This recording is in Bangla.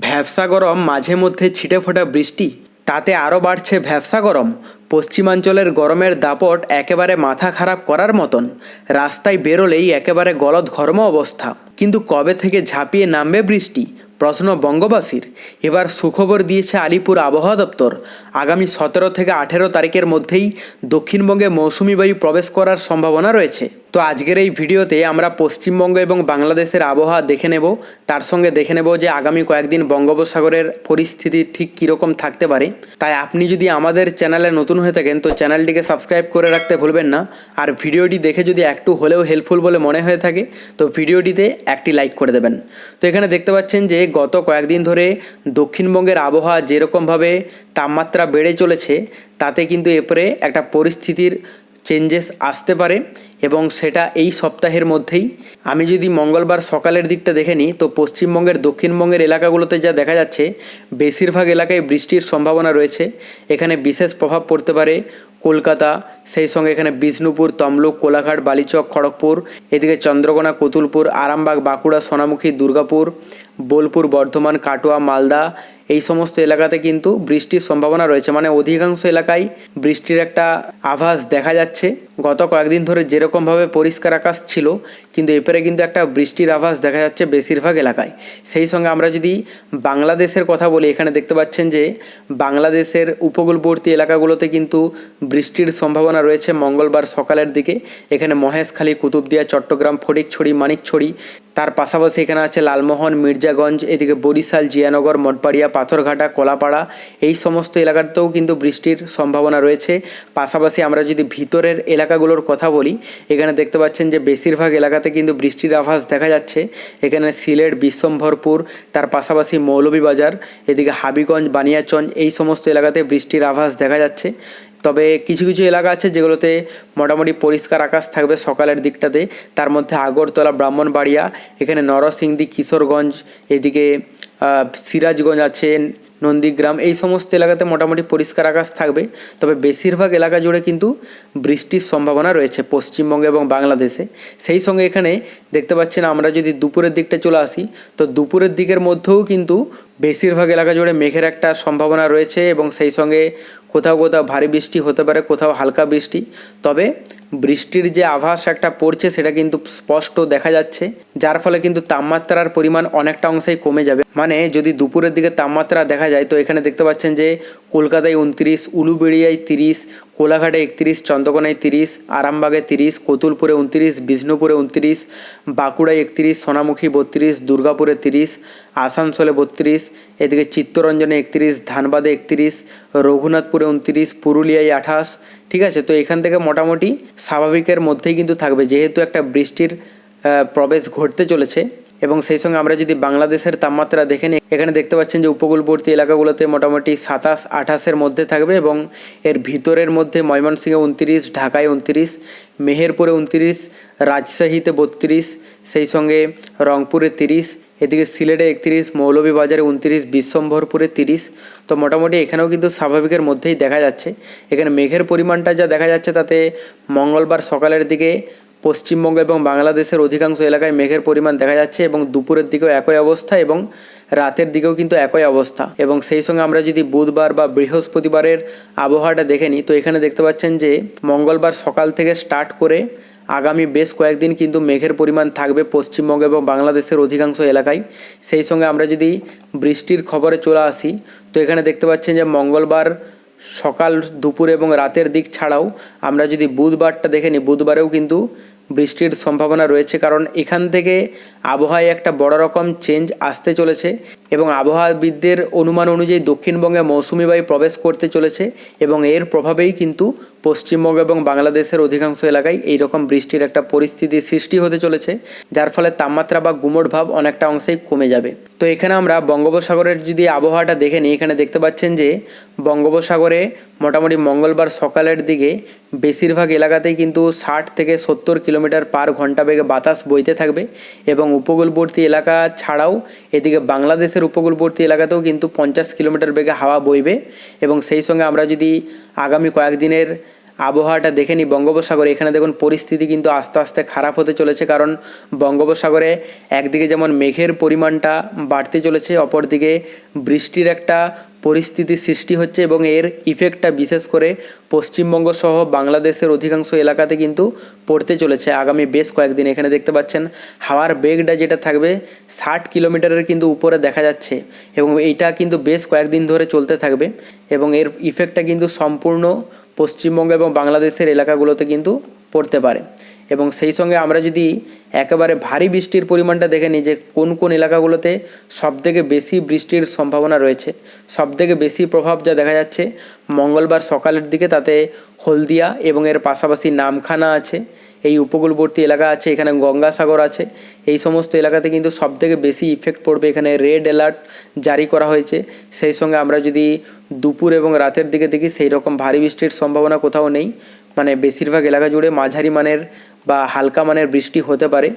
ভ্যাবসা গরম, মাঝে মধ্যে ছিটে ফোটা বৃষ্টি, তাতে আরও বাড়ছে ভ্যাবসা গরম। পশ্চিমাঞ্চলের গরমের দাপট একেবারে মাথা খারাপ করার মতন। রাস্তায় বেরোলেই একেবারে গলদ ঘর্ম অবস্থা। কিন্তু কবে থেকে ঝাঁপিয়ে নামবে বৃষ্টি? প্রশ্ন বঙ্গবাসীর। এবার সুখবর দিয়েছে আলিপুর আবহাওয়া দপ্তর। আগামী সতেরো থেকে আঠেরো তারিখের মধ্যেই দক্ষিণবঙ্গে মৌসুমি বায়ু প্রবেশ করার সম্ভাবনা রয়েছে। তো আজকের এই ভিডিওতে আমরা পশ্চিমবঙ্গ এবং বাংলাদেশের আবহাওয়া দেখে নেব। তার সঙ্গে দেখে নেব যে আগামী কয়েকদিন বঙ্গোপসাগরের পরিস্থিতি ঠিক কীরকম থাকতে পারে। তাই আপনি যদি আমাদের চ্যানেলে নতুন হয়ে থাকেন, তো চ্যানেলটিকে সাবস্ক্রাইব করে রাখতে ভুলবেন না। আর ভিডিওটি দেখে যদি একটু হলেও হেল্পফুল বলে মনে হয়ে থাকে, তো ভিডিওটিতে একটি লাইক করে দেবেন। তো এখানে দেখতে পাচ্ছেন যে গত কয়েকদিন ধরে দক্ষিণবঙ্গের আবহাওয়া যেরকমভাবে তাপমাত্রা বেড়ে চলেছে, তাতে কিন্তু এরপরে একটা পরিস্থিতির চেঞ্জেস আসতে পারে এবং সেটা এই সপ্তাহের মধ্যেই। আমি যদি মঙ্গলবার সকালের দিকটা দেখে নিই, তো পশ্চিমবঙ্গের, দক্ষিণবঙ্গের এলাকাগুলোতে যা দেখা যাচ্ছে, বেশিরভাগ এলাকায় বৃষ্টির সম্ভাবনা রয়েছে। এখানে বিশেষ প্রভাব পড়তে পারে কলকাতা সেই সঙ্গে এখানে বিষ্ণুপুর, তমলুক, কোলাঘাট, বালিচক, খড়গপুর, এদিকে চন্দ্রকোনা, কতুলপুর, আরামবাগ, বাঁকুড়া, সোনামুখী, দুর্গাপুর, বোলপুর, বর্ধমান, কাটোয়া, মালদা, এই সমস্ত এলাকাতে কিন্তু বৃষ্টির সম্ভাবনা রয়েছে। মানে অধিকাংশ এলাকায় বৃষ্টির একটা আভাস দেখা যাচ্ছে। গত কয়েকদিন ধরে যেরকমভাবে পরিষ্কার আকাশ ছিল, কিন্তু এরপরে কিন্তু একটা বৃষ্টির আভাস দেখা যাচ্ছে বেশিরভাগ এলাকায়। সেই সঙ্গে আমরা যদি বাংলাদেশের কথা বলি, এখানে দেখতে পাচ্ছেন যে বাংলাদেশের উপকূলবর্তী এলাকাগুলোতে কিন্তু বৃষ্টির সম্ভাবনা রয়েছে মঙ্গলবার সকালের দিকে। এখানে মহেশখালী কুতুবদিয়া চট্টগ্রাম ফটিকছড়ি মানিকছড়ি তার পাশাপাশি এখানে আছে লালমোহন, মির্জাগঞ্জ, এদিকে বরিশাল, জিয়ানগর, মঠবাড়িয়া, পাথরঘাটা, কলাপাড়া। এই সমস্ত এলাকাতেও কিন্তু বৃষ্টির সম্ভাবনা রয়েছে। পাশাপাশি আমরা যদি ভিতরের এলাকাগুলোর কথা বলি, এখানে দেখতে পাচ্ছেন যে বেশিরভাগ এলাকাতে কিন্তু বৃষ্টির আভাস দেখা যাচ্ছে। এখানে সিলেট, বিশ্বম্ভরপুর, তার পাশাপাশি মৌলভীবাজার, এদিকে হাবিগঞ্জ বানিয়াচঞ্জ এই সমস্ত এলাকাতে বৃষ্টির আভাস দেখা যাচ্ছে। তবে কিছু কিছু এলাকা আছে যেগুলোতে মোটামুটি পরিষ্কার আকাশ থাকবে সকালের দিকটাতে। তার মধ্যে আগরতলা, ব্রাহ্মণবাড়িয়া, এখানে নরসিংদী, কিশোরগঞ্জ, এদিকে সিরাজগঞ্জ আছে নন্দীগ্রাম, এই সমস্ত এলাকাতে মোটামুটি পরিষ্কার আকাশ থাকবে। তবে বেশিরভাগ এলাকা জুড়ে কিন্তু বৃষ্টির সম্ভাবনা রয়েছে পশ্চিমবঙ্গে এবং বাংলাদেশে। সেই সঙ্গে এখানে দেখতে পাচ্ছেন আমরা যদি দুপুরের দিকটা চলে আসি, তো দুপুরের দিকের মধ্যেও কিন্তু বেশিরভাগ এলাকা জুড়ে মেঘের একটা সম্ভাবনা রয়েছে এবং সেই সঙ্গে কোথাও কোথাও ভারী বৃষ্টি হতে পারে, কোথাও হালকা বৃষ্টি। তবে বৃষ্টির যে আভাস একটা পড়ছে, সেটা কিন্তু স্পষ্ট দেখা যাচ্ছে। যার ফলে কিন্তু তাপমাত্রার পরিমাণ অনেকটা অংশেই কমে যাবে। মানে যদি দুপুরের দিকে তাপমাত্রা দেখা যায়, তো এখানে দেখতে পাচ্ছেন যে কলকাতায় উনত্রিশ, উলুবেড়িয়ায় তিরিশ কোলাঘাটে একত্রিশ, চন্দ্রকোনায় তিরিশ, আরামবাগে তিরিশ, কতুলপুরে উনত্রিশ, বিষ্ণুপুরে উনত্রিশ, বাঁকুড়ায় একত্রিশ, সোনামুখী বত্রিশ, দুর্গাপুরে তিরিশ, আসানসোলে বত্রিশ, এদিকে চিত্তরঞ্জনে একত্রিশ, ধানবাদে একত্রিশ, রঘুনাথপুরে উনত্রিশ, পুরুলিয়ায় আঠাশ, ঠিক আছে? তো এখান থেকে মোটামুটি স্বাভাবিকের মধ্যেই কিন্তু থাকবে। যেহেতু একটা বৃষ্টির প্রবেশ ঘটতে চলেছে এবং সেই সঙ্গে আমরা যদি বাংলাদেশের তাপমাত্রা দেখে নিই, এখানে দেখতে পাচ্ছেন যে উপকূলবর্তী এলাকাগুলোতে মোটামুটি সাতাশ, আঠাশের মধ্যে থাকবে এবং এর ভিতরের মধ্যে ময়মনসিংহে উনত্রিশ, ঢাকায় উনত্রিশ, মেহেরপুরে উনত্রিশ, রাজশাহীতে বত্রিশ, সেই সঙ্গে রংপুরে তিরিশ, এদিকে সিলেটে একত্রিশ, মৌলভীবাজারে উনত্রিশ, বিশ্বম্ভরপুরে তিরিশ। তো মোটামুটি এখানেও কিন্তু স্বাভাবিকের মধ্যেই দেখা যাচ্ছে। এখানে মেঘের পরিমাণটা যা দেখা যাচ্ছে তাতে মঙ্গলবার সকালের দিকে পশ্চিমবঙ্গ এবং বাংলাদেশের অধিকাংশ এলাকায় মেঘের পরিমাণ দেখা যাচ্ছে এবং দুপুরের দিকেও একই অবস্থা এবং রাতের দিকেও কিন্তু একই অবস্থা। এবং সেই সঙ্গে আমরা যদি বুধবার বা বৃহস্পতিবারের আবহাওয়াটা দেখে নিই, তো এখানে দেখতে পাচ্ছেন যে মঙ্গলবার সকাল থেকে স্টার্ট করে আগামী বেশ কয়েকদিন কিন্তু মেঘের পরিমাণ থাকবে পশ্চিমবঙ্গ এবং বাংলাদেশের অধিকাংশ এলাকায়। সেই সঙ্গে আমরা যদি বৃষ্টির খবরে চলে আসি, তো এখানে দেখতে পাচ্ছেন যে মঙ্গলবার সকাল, দুপুর এবং রাতের দিক ছাড়াও আমরা যদি বুধবারটা দেখে নিই, বুধবারেও কিন্তু বৃষ্টির সম্ভাবনা রয়েছে কারণ এখান থেকে আবহাওয়ায় একটা বড় রকম চেঞ্জ আসতে চলেছে এবং আবহাওয়াবিদদের অনুমান অনুযায়ী দক্ষিণবঙ্গে মৌসুমি বায়ু প্রবেশ করতে চলেছে এবং এর প্রভাবেই কিন্তু পশ্চিমবঙ্গ এবং বাংলাদেশের অধিকাংশ এলাকায় এই রকম বৃষ্টির একটা পরিস্থিতি সৃষ্টি হতে চলেছে, যার ফলে তাপমাত্রা বা গুমোট ভাব অনেকটা অংশেই কমে যাবে। তো এখানে আমরা বঙ্গোপসাগরের যদি আবহাওয়াটা দেখে নিই, এখানে দেখতে পাচ্ছেন যে বঙ্গোপসাগরে মোটামুটি মঙ্গলবার সকালের দিকে বেশিরভাগ এলাকাতেই কিন্তু ষাট থেকে সত্তর কিলোমিটার পার ঘণ্টা বেগে বাতাস বইতে থাকবে এবং উপকূলবর্তী এলাকা ছাড়াও এদিকে বাংলাদেশের উপকূলবর্তী এলাকাতেও কিন্তু পঞ্চাশ কিলোমিটার বেগে হাওয়া বইবে এবং সেই সঙ্গে আমরা যদি আগামী কয়েকদিনের আবহাওয়াটা দেখে নিই বঙ্গোপসাগরে। এখানে দেখুন পরিস্থিতি কিন্তু আস্তে আস্তে খারাপ হতে চলেছে, কারণ বঙ্গোপসাগরে একদিকে যেমন মেঘের পরিমাণটা বাড়তে চলেছে, অপরদিকে বৃষ্টির একটা পরিস্থিতি সৃষ্টি হচ্ছে এবং এর ইফেক্টটা বিশেষ করে পশ্চিমবঙ্গ সহ বাংলাদেশের অধিকাংশ এলাকাতে কিন্তু পড়তে চলেছে। আগামী বেশ কয়েকদিন এখানে দেখতে পাচ্ছেন, হাওয়ার বেগটা যেটা থাকবে, ষাট কিলোমিটারের কিন্তু উপরে দেখা যাচ্ছে এবং এইটা কিন্তু বেশ কয়েকদিন ধরে চলতে থাকবে এবং এর ইফেক্টটা কিন্তু সম্পূর্ণ পশ্চিমবঙ্গ এবং বাংলাদেশের এলাকাগুলোতে কিন্তু পড়তে পারে। এবং সেই সঙ্গে আমরা যদি একেবারে ভারী বৃষ্টির পরিমাণটা দেখে নিই যে কোন কোন এলাকাগুলোতে সবথেকে বেশি বৃষ্টির সম্ভাবনা রয়েছে, সবথেকে বেশি প্রভাব যা দেখা যাচ্ছে মঙ্গলবার সকালের দিকে তাতে হলদিয়া এবং এর পাশাপাশি নামখানা আছে, এই উপকূলবর্তী এলাকা আছে, এখানে গঙ্গাসাগর আছে, এই সমস্ত এলাকাতে কিন্তু সবথেকে বেশি ইফেক্ট পড়বে এখানে রেড অ্যালার্ট জারি করা হয়েছে। সেই সঙ্গে আমরা যদি দুপুর এবং রাতের দিকে দেখি, সেই রকম ভারী বৃষ্টির সম্ভাবনা কোথাও নেই। মানে বেশিরভাগ এলাকা জুড়ে মাঝারি মানের বা হালকা মানের বৃষ্টি হতে পারে।